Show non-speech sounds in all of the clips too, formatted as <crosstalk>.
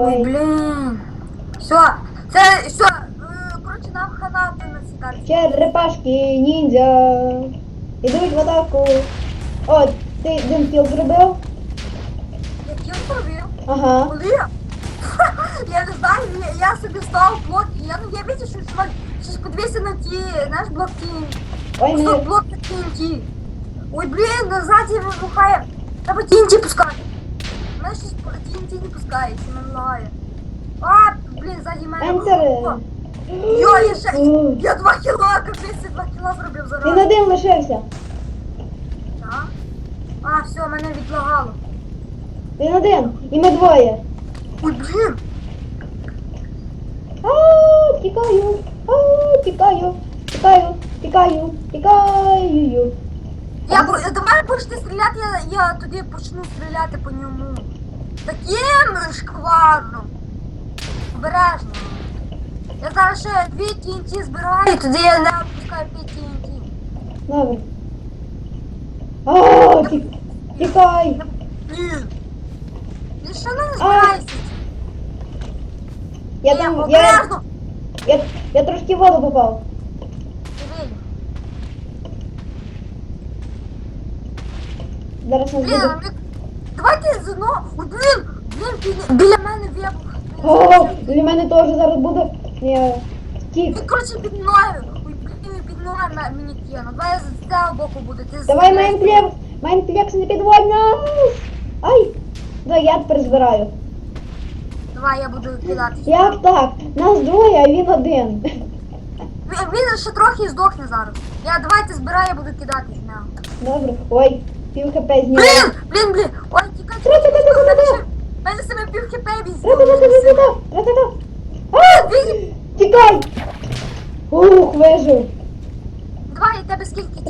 Ой, Ой. блін. Все, це все. е, Коротше, нам хана на цій карті. Черепашки, ніндзя. Ідуть в атаку. О, ти один кіл зробив? Я кіл зробив. Ага. Коли? <laughs> Я не знаю, я, я собі став блок, і я, ну, я бачу, що чувак, щось подивився на ті, знаєш, блок TNT. Ой, Просто мене. блок на TNT. Ой, блін, назад я вибухає. Треба TNT пускати. Мене не пускається. А, блін, ззаді мене. Ентер. О, Йо, я ще, О. я два кіла, капець, я два кіла зробив Він зараз. один лишився. Так? А, все, мене відлагало. Він один. І ми двоє. Ой, блін. А, тікаю. А, тікаю. Тікаю. Тікаю. Тікаю. Я бу- давай почти стріляти, я, я тоді почну стріляти по ньому. Таким шкварно. Обережно. Я зараз ще дві TNT збираю, тоді я не опускаю 5 TNT. Добре. А, ті- тікай. Блін. Ти що не збираєшся? Я Ні, там, я, обережно. я, я трошки в воду попав. Диви. Зараз нас Блін, буде. ми- давайте знову. Ой, блін, блін, біля, мене вибух. О, для мене теж зараз буде. Втік. Він, коротше, під мною. Ой, блін, під мною ме- мені кинув. Давай я з цього боку буду. Ти з- Давай майнплекс. Майнплекс не підводь нас. Ай. Давай я тепер збираю. Давай я буду кидати. Як так? Нас двоє, а він один. Він, він ще трохи здохне зараз. Я давайте збирай, я буду кидати з нього. Добре. Ой, пів хп зняв. Блін, блін, блін. Ой, тікай, тікай, тікай, тікай. Мене Мене себе пів хп Ра-та-та-та-та-та, ра-та-та. А! Тікай! Ух, вижив. Давай, я тебе скільки.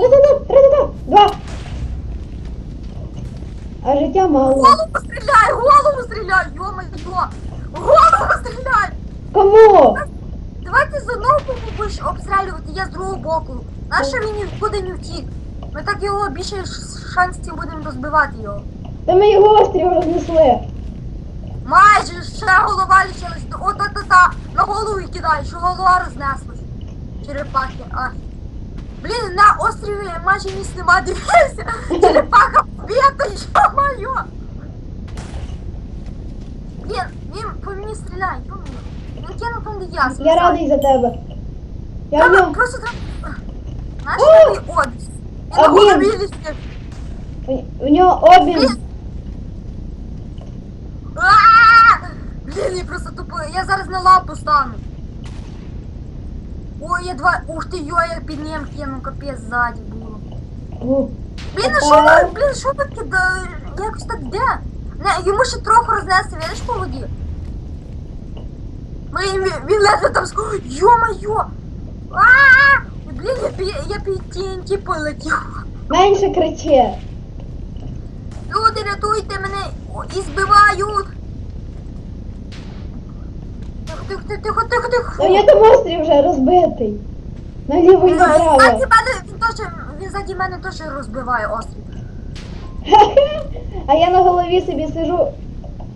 Два. Голову стріляй, голову стріляй, йо-моє. Голову стріляй. Кому? З одного боку будеш обстрілювати, я з другого боку. Нащо він нікуди не втік? Ми так його більше шансів будемо розбивати його. Та ми його острів рознесли. Майже ще голова лишилась. О, та та та на голову кидай, що голова рознеслась. Черепахи, ах. Блін, на острові майже місць нема, дивися. Черепаха побіта, що моє. Блін, він по мені стріляє, йо моє. Він кинув там, де я. Я злізаю. радий за тебе. Я в Треба просто треба. Знаєш, О! який одіс? Він на голові лишив. У нього обмін. А! Я просто тупо. Я зараз на лапу стану. Ой, я два. Ух ти, йо, я під ним кину, капець ззаді було. Ух. Блін, а що ви, блін, що ви кидаєте? Якось так де? Не, йому ще трохи рознести, видиш по воді? Ми, він, він ледве там ск- Йо-моє! А! Блін, я, пі- я під TNT полетів. Менше кричи. Люди, рятуйте мене! О, І збивають! Тихо, тихо, тихо, тихо. Та я там острів вже розбитий. Наліво і Він направо. ззаді мене, він теж, він ззаді мене теж розбиває острів. <laughs> А я на голові собі сижу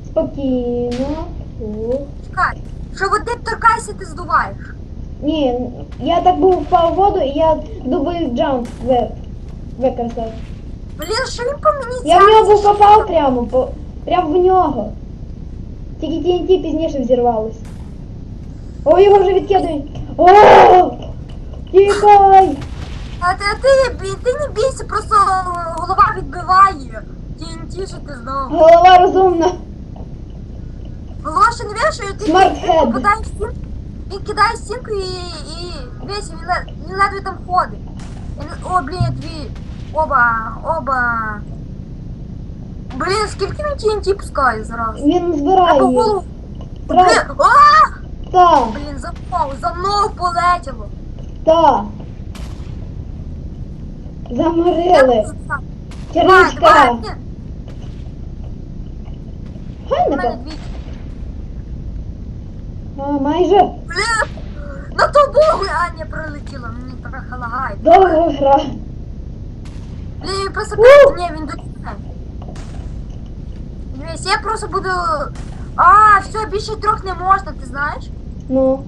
спокійно. Чекай, що води торкайся, ти здуваєш. Ні, я так був впав в воду і я дубль джамп ви, використав. Блін, що він по мені Я в нього був попав прямо, по, прямо в нього. Тільки TNT пізніше взірвалось. О, його вже відкидають. О! Тікай! А ти, а ти, бі- ти не бійся, просто голова відбиває. TNT, що ти знову. Голова розумна. Голова ще не що ти Smart head. в стінку, він кидає стінку і, і весь, він, лед- він ледве там ходить. Він, о, блін, я дві. Оба, оба. Блін, скільки він TNT пускає зараз? Він збирає. голову. Тра- Блін, а! Та, Блін, за мною, за мною полетіло. та. Заморили. В мене Хайника. дві. А, майже. Блін, на тобою Аня прилетіла, мені трохи лагає. Довга гра. Блін, просто ні, він до Дивись, я просто буду А, все, більше трьох не можна, ти знаєш? Ну.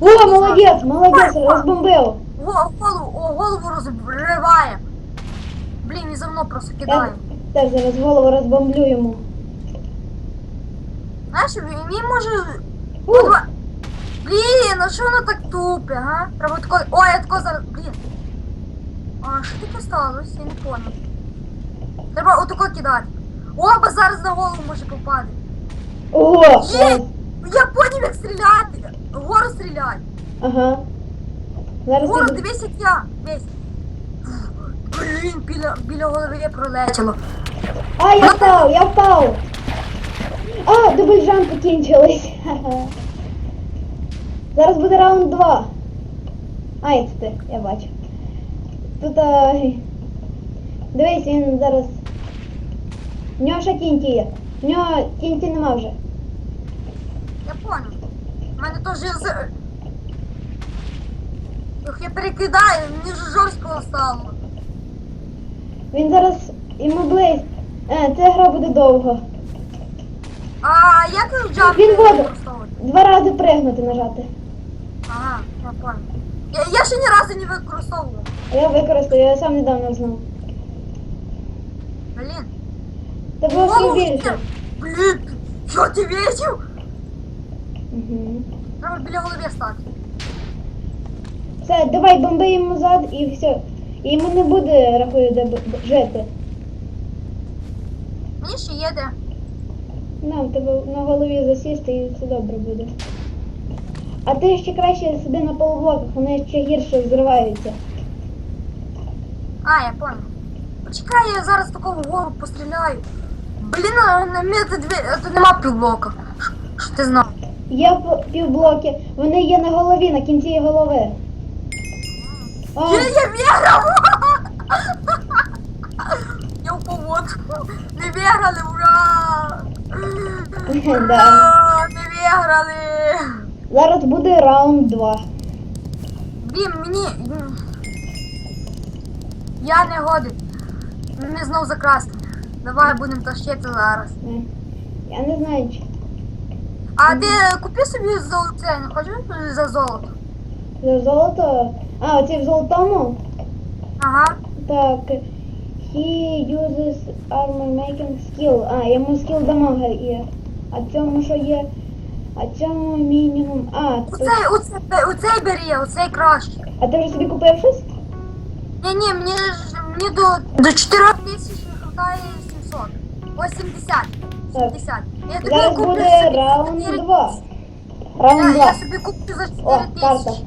О, молодець, молодець, розбомбив. Го- Голову, о, голову розриває. Блін, і за мною просто кидає. теж зараз голову розбомблю йому. Знаєш, він, може. Ну, два- Блін, ну що воно так тупе, га? Треба тако. Ой, я тако зараз. Блін. А що таке сталося? Я не понял. Треба отако кидати. О, зараз на голову може попаде. Ого, Є! Я як стріляти. Вгору стріляй. Ага. Зараз Вгору, ти... дивись, як я. Дивись. Блін, біля, біля голови пролетіло. А, я впав, я впав. А, дубль жампи кінчились. Ха-ха. <laughs> Зараз буде раунд 2. Ай, це ти, я бачу. Тут а... Дивись, він зараз. В нього ще кінті є. В нього кінті нема вже. Я понял. У мене теж є з... Ох, я перекидаю, мені вже жорстко стало. Він зараз йому близь. Е, ця гра буде довго. А як джамп Він воду. використовувати? Два рази пригнути нажати. Ага, я понял. Я, я ще ні разу не використовував. А я використаю, я сам недавно знав. Блін. Це було всім Голову більше. Блін, що ти бачив? Угу. Треба біля голови стати. Все, давай бомби йому зад і все. І йому не буде, рахую, де б- б- жити. Мені ще є де. Нам тебе на голові засісти і все добре буде. А ти ще краще сиди на полублоках, вони ще гірше взриваються. А, я понял. Почекай, я зараз такого вгору постріляю. Блін, а на мене тут, дві... тут нема півблока. Що ти знав? Є півблоки, вони є на голові, на кінці голови. О, Я, я виграв! Я в повод. Не виграли, ура! <laughs> Да. Ура! Не виграли! зараз буде раунд 2. Блін, мені. Я не годен. Мене знов закрасти. Давай будемо тащити зараз. Я не знаю, чи а ти купи собі золоте, не хочеш за золото? За золото? А, оці в золотому? Ага. Так. He uses armor making skill. А, йому скіл дамага є. А цьому що є? А цьому мінімум. А, Оцей, то... оцей, оцей бери, оцей краще. А ти вже собі купив щось? Ні, ні, мені ж мені до, до 4 тисяч хватає 700. 80. 60. Зараз буде раунд 2. Раунд 2. Я собі куплю за 4 тисячі.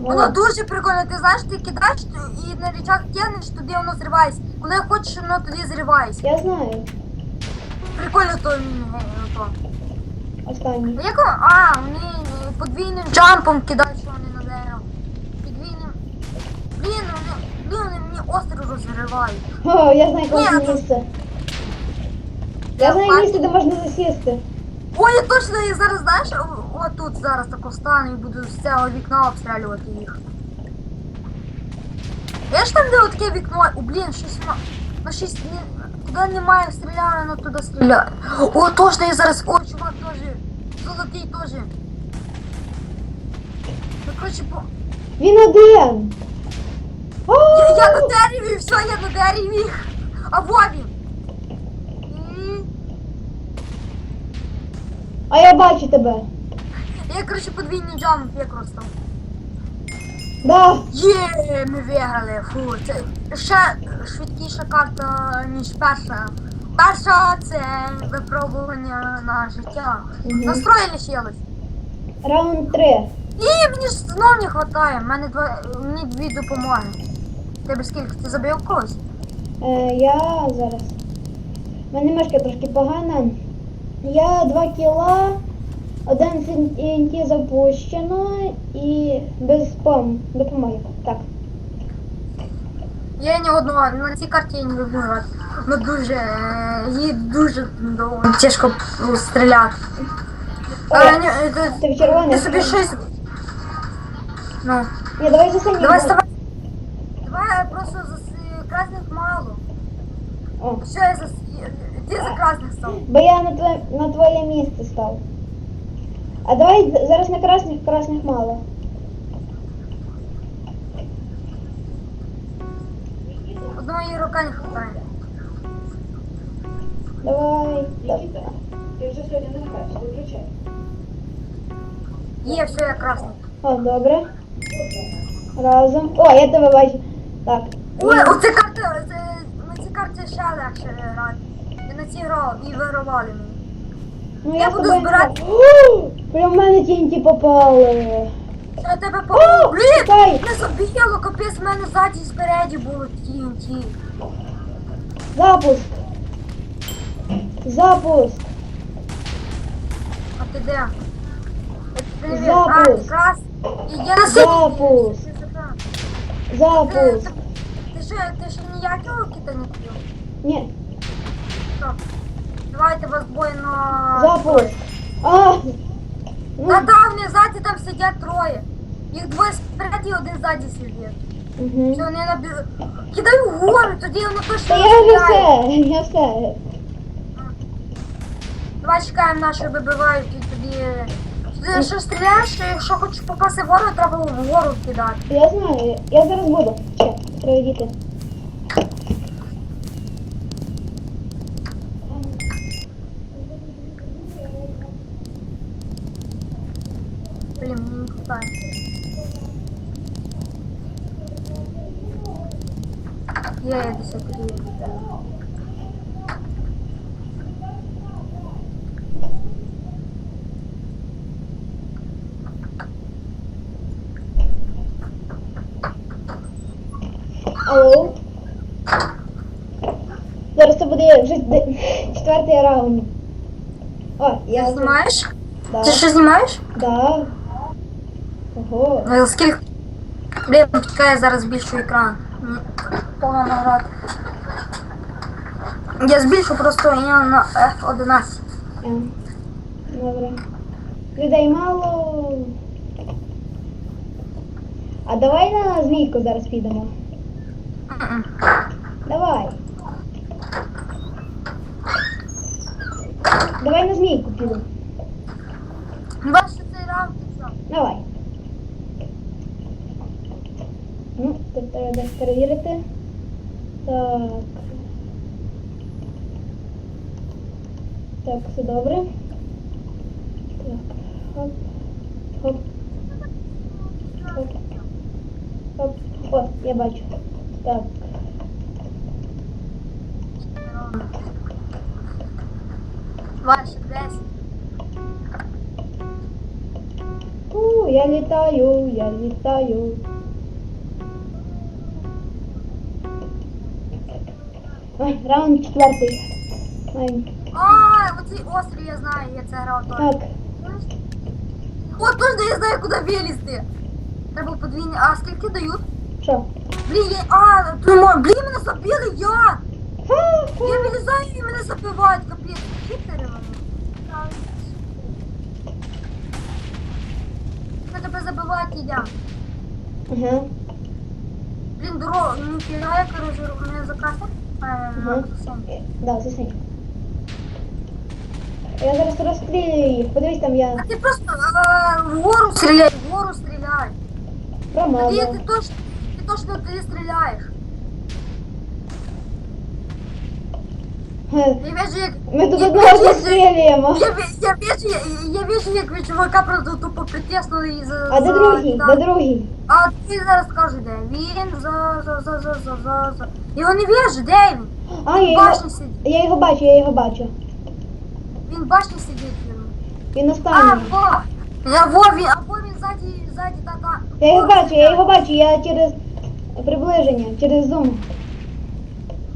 Воно дуже прикольно, ти знаєш, ти кидаєш і на річах тягнеш, тоді воно зривається. Коли хочеш, воно тоді зривається. Я знаю. Прикольно то. Останній. Ну, а Як? А, вони е, подвійним джампом кидають, що вони на дерево. Подвійним. Блін, вони, блін, мені остро розривають. О, я знаю класне ну, місце. Я знаю місце, де можна засісти. Ой, я точно, я зараз, знаєш, о- отут зараз тако встану і буду з цього вікна обстрілювати їх. Я ж там де таке вікно, о, блін, щось воно, ну щось, не, туди немає стріляю, воно туди стріляє. О, точно, я зараз, о, чувак теж, золотий теж. Ну, коротше, по... Він один. О, я, я на дереві, все, я на дереві. А во він. А я бачу тебе. Я, коротше, подвійний джамп використав. Да. Є, ми виграли. Фу, це ще швидкіша карта, ніж перша. Перша це випробування на життя. Мгм. Настроїли щелось. Раунд 3. І мені ж знов не вистачає. Мене два мені дві допомоги. Тебе скільки ти забив когось? Е, я зараз. У мене мешка трошки погана. Я 2 кіла, один TNT запущено і без пом допомоги. Так. Я ні одного на цій карті я не люблю грати. Ну дуже е, її дуже довго тяжко ну, стріляти. Ой, А, ні, е, ти- ти в червоний. Ти собі щось. Ну. Ні, давай за синій. Давай вставай. Давай просто за с- красних мало. О, Все, я за Ти за красних став. Бо я на твоє, на твоє місце став. А давай з- зараз на красних, красних мало. Одної руки не хватає. Давай. Ти вже сьогодні не граєш, виключай. Є, все, я красний. О, добре. Разом. О, я тебе бачу. Так. Ой, оце карти, це, на цій карті ще легше грати. І вигравали мені. Ну, я буду тобою збирати- Прям в мене тінті попали. Я тебе О, по... Блін! чекай. Не забігало, капець, в мене ззаді і спереді було TNT. Запуск. Запуск. А ти де? Тебе не Запуск. А, якраз. І я на. Запуск. Ти, Запуск. ти, ти ще, ти ще ніякого кита не купив? Ні, Так. Давайте вас двоє на... запуск. А! Ну, Та там не ззаді там сидять троє. Їх двоє спереді, один ззаді сидить. угу. Що вони набі... Кидай вгору, тоді воно точно не я вже все, я все. Давай чекаємо наші вибивають і тоді. Ти що стріляєш, якщо хочеш попасти вгору, треба вгору кидати. Я знаю, я зараз буду. Ще, проведіть. Блін, мені не хватає. Є, я десять Алло. Зараз це буде вже де- четвертий раунд. О, я Ти знімаєш? Да. Ти що знімаєш? Да. Ого. Ну, Скільки? Блін, чекай, я зараз збільшу екран. Погано грати. Я збільшу просто я на F11. Е, Добре. Людей мало. А давай на змійку зараз підемо. М-м. Давай. Давай на змійку підемо. Бачиш цей раунд і все. Давай. Ну, тут треба десь перевірити. Так. Так, все добре. Так. Хоп. Хоп. Хоп. Хоп. О, я бачу. Так. Ваше 10. У, я літаю, я літаю. Ой, раунд четвертий. Ой, А, оцей острів я знаю, я це грав теж. так. О, точно я знаю, куди вилізти. Треба подвійні. А скільки дають? Що? Блін, я... А, ти мо- блін, мене забили, я! Я вилізаю і мене забивають, капець. Читери вони. Ми тебе забивають, йдемо. Ага. Блін, дорога, ну я короче, мене закрасив. Ага. Да, засунь. Я зараз розстрілюю їх. Подивись там я А ти просто е, вгору стріляй, вгору стріляй. Промазав. ти точно, ти точно ти стріляєш. Я вижу, як... Ми тут одного застрілюємо. Я, я, вижу, я, я вижу, як ви чувака просто тупо притиснули і за... А де другий? Де другий? А ти зараз скажи, де він за, за, за, за, за, за, за. Його не вижу, де він? А, я його, башні сидить. я його бачу, я його бачу. Він в башні сидить. Він. Він А, останній. во! Я во, він, або він ззаді, ззаді, та, та. Я його бачу, я його бачу, я через приближення, через зум.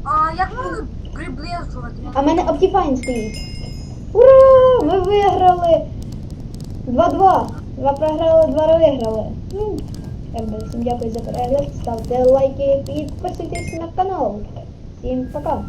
А як можна приближувати? А в мене Optifine стоїть. Ура! Ми виграли! 2-2. Два програли, два виграли. Ну, всім дякую за перегляд. Ставте лайки, підписуйтесь на канал. Всім пока.